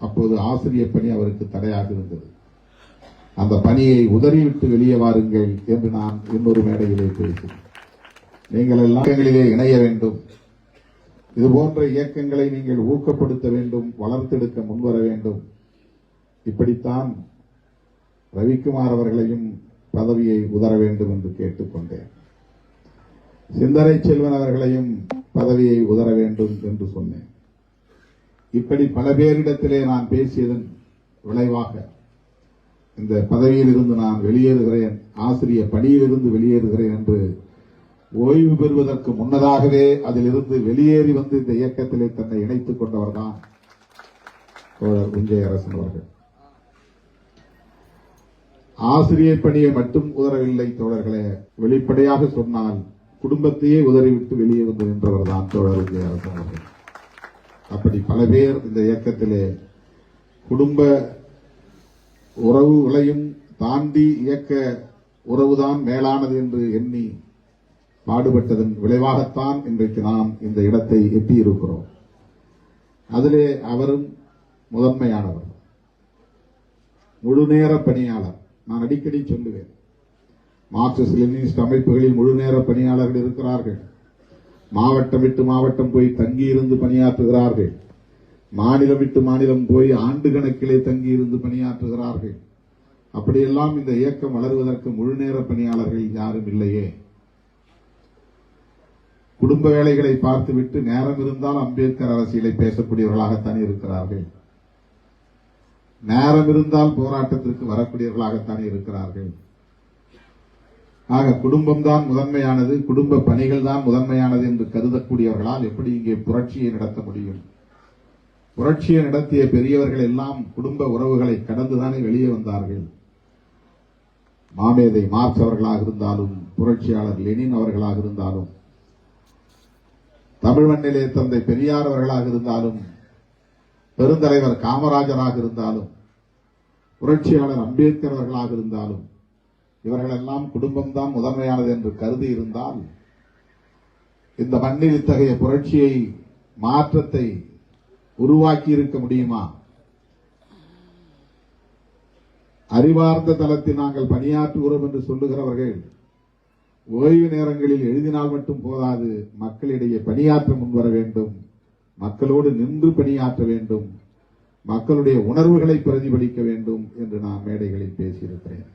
அப்போது ஆசிரியர் பணி அவருக்கு தடையாக இருந்தது. அந்த பணியை உதறிவிட்டு வெளியே வாருங்கள் என்று நான் இன்னொரு மேடையிலே பேசினேன். நீங்கள் எல்லாங்களிலே இயக்கங்களிலே இணைய வேண்டும். இது போன்ற இயக்கங்களை நீங்கள் ஊக்கப்படுத்த வேண்டும் வளர்த்தெடுக்க முன்வர வேண்டும். இப்படித்தான் ரவிக்குமார் அவர்களையும் பதவியை உதர வேண்டும் என்று கேட்டுக்கொண்டேன். சிந்தனை செல்வன் அவர்களையும் பதவியை உதர வேண்டும் என்று சொன்னேன். இப்படி பல பேரிடத்திலே நான் பேசியதன் விளைவாக இந்த பதவியிலிருந்து நான் வெளியேறுகிறேன் ஆசிரியர் பணியிலிருந்து வெளியேறுகிறேன் என்று ஓய்வு பெறுவதற்கு முன்னதாகவே அதிலிருந்து வெளியேறி வந்து இந்த இயக்கத்திலே தன்னை இணைத்துக் கொண்டவர்தான் தான் விஜய் அவர்கள். ஆசிரியர் பணியை மட்டும் உதறவில்லை தோழர்களே வெளிப்படையாக சொன்னால் குடும்பத்தையே உதறிவிட்டு வெளியே வந்து நின்றவர் தான் தோழர் விஜய் அரசன் அவர்கள். அப்படி பல பேர் இந்த இயக்கத்திலே குடும்ப உறவுகளையும் தாண்டி இயக்க உறவுதான் மேலானது என்று எண்ணி பாடுபட்டதன் விளைவாகத்தான் இன்றைக்கு நாம் இந்த இடத்தை எட்டியிருக்கிறோம். அதிலே அவரும் முதன்மையானவர். முழுநேர பணியாளர். நான் அடிக்கடி சொல்லுவேன். மார்க்சிஸ்ட் லெனினிஸ்ட் அமைப்புகளில் முழுநேர பணியாளர்கள் இருக்கிறார்கள். மாவட்டம் விட்டு மாவட்டம் போய் தங்கியிருந்து பணியாற்றுகிறார்கள். மாநிலம் விட்டு மாநிலம் போய் ஆண்டு கணக்கிலே தங்கியிருந்து பணியாற்றுகிறார்கள். அப்படியெல்லாம் இந்த இயக்கம் வளருவதற்கு முழுநேர பணியாளர்கள் யாரும் இல்லையே. குடும்ப வேலைகளை பார்த்துவிட்டு நேரம் இருந்தால் அம்பேத்கர் அரசியலை பேசக்கூடியவர்களாகத்தான் இருக்கிறார்கள். நேரம் இருந்தால் போராட்டத்திற்கு வரக்கூடியவர்களாகத்தான் இருக்கிறார்கள். ஆக குடும்பம் தான் முதன்மையானது குடும்ப பணிகள் தான் முதன்மையானது என்று கருதக்கூடியவர்களால் எப்படி இங்கே புரட்சியை நடத்த முடியும்? புரட்சியை நடத்திய பெரியவர்கள் எல்லாம் குடும்ப உறவுகளை கடந்துதானே வெளியே வந்தார்கள். மாமேதை மார்க்ஸ் அவர்களாக இருந்தாலும் புரட்சியாளர் லெனின் அவர்களாக இருந்தாலும் தமிழ் மண்ணிலே தந்தை பெரியார் அவர்களாக இருந்தாலும் பெருந்தலைவர் காமராஜராக இருந்தாலும் புரட்சியாளர் அம்பேத்கர் அவர்களாக இருந்தாலும் இவர்களெல்லாம் குடும்பம்தான் முதன்மையானது என்று கருதி இருந்தால் இந்த மண்ணில் இத்தகைய புரட்சியை மாற்றத்தை உருவாக்கி இருக்க முடியுமா? அறிவார்ந்த தளத்தில் நாங்கள் பணியாற்றுகிறோம் என்று சொல்லுகிறவர்கள் ஓய்வு நேரங்களில் எழுதினால் மட்டும் போதாது மக்களிடையே பணியாற்ற முன்வர வேண்டும் மக்களோடு நின்று பணியாற்ற வேண்டும் மக்களுடைய உணர்வுகளை பிரதிபலிக்க வேண்டும் என்று நான் மேடைகளில் பேசியிருக்கிறேன்.